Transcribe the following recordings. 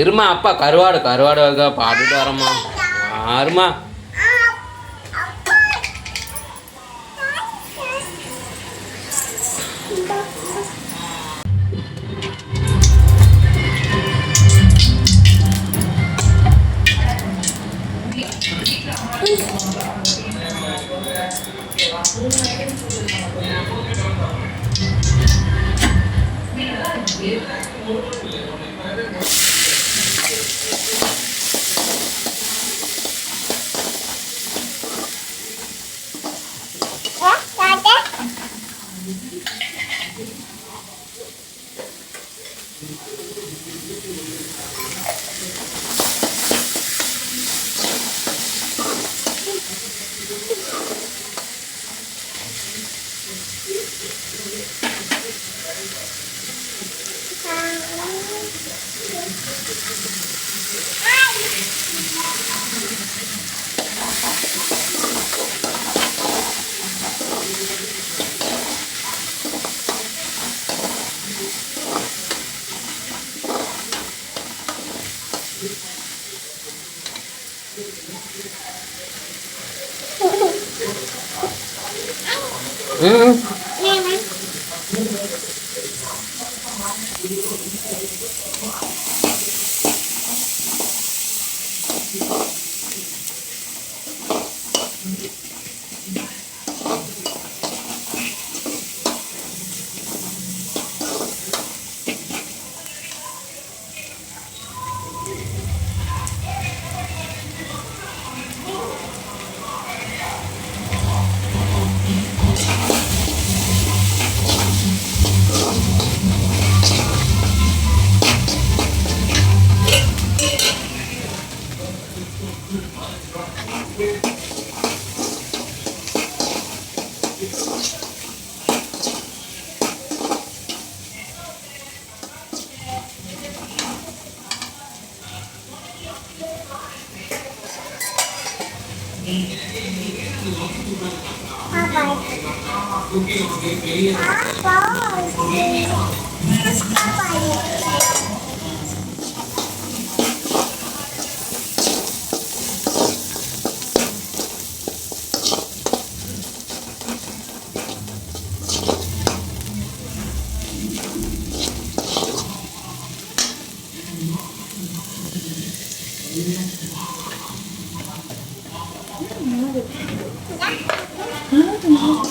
திரும்ப அப்பா கருவாடு கருவாடு வைக்க பாட்டுட்டு வரம்மா. 嗯，你。பாப்பா Yeah.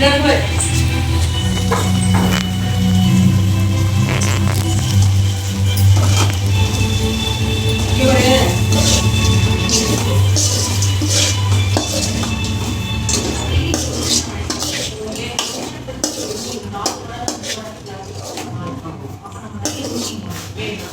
யாருமா நீயே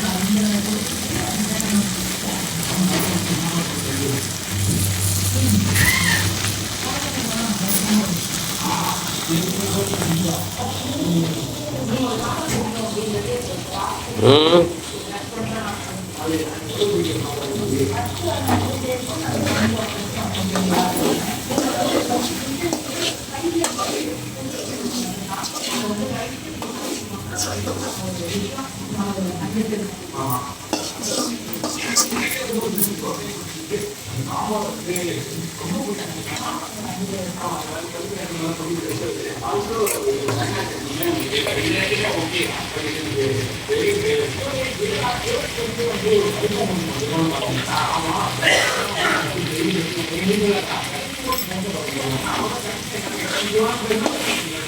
ரஜினி எடுத்து 嗯。アマチュアの人たちは。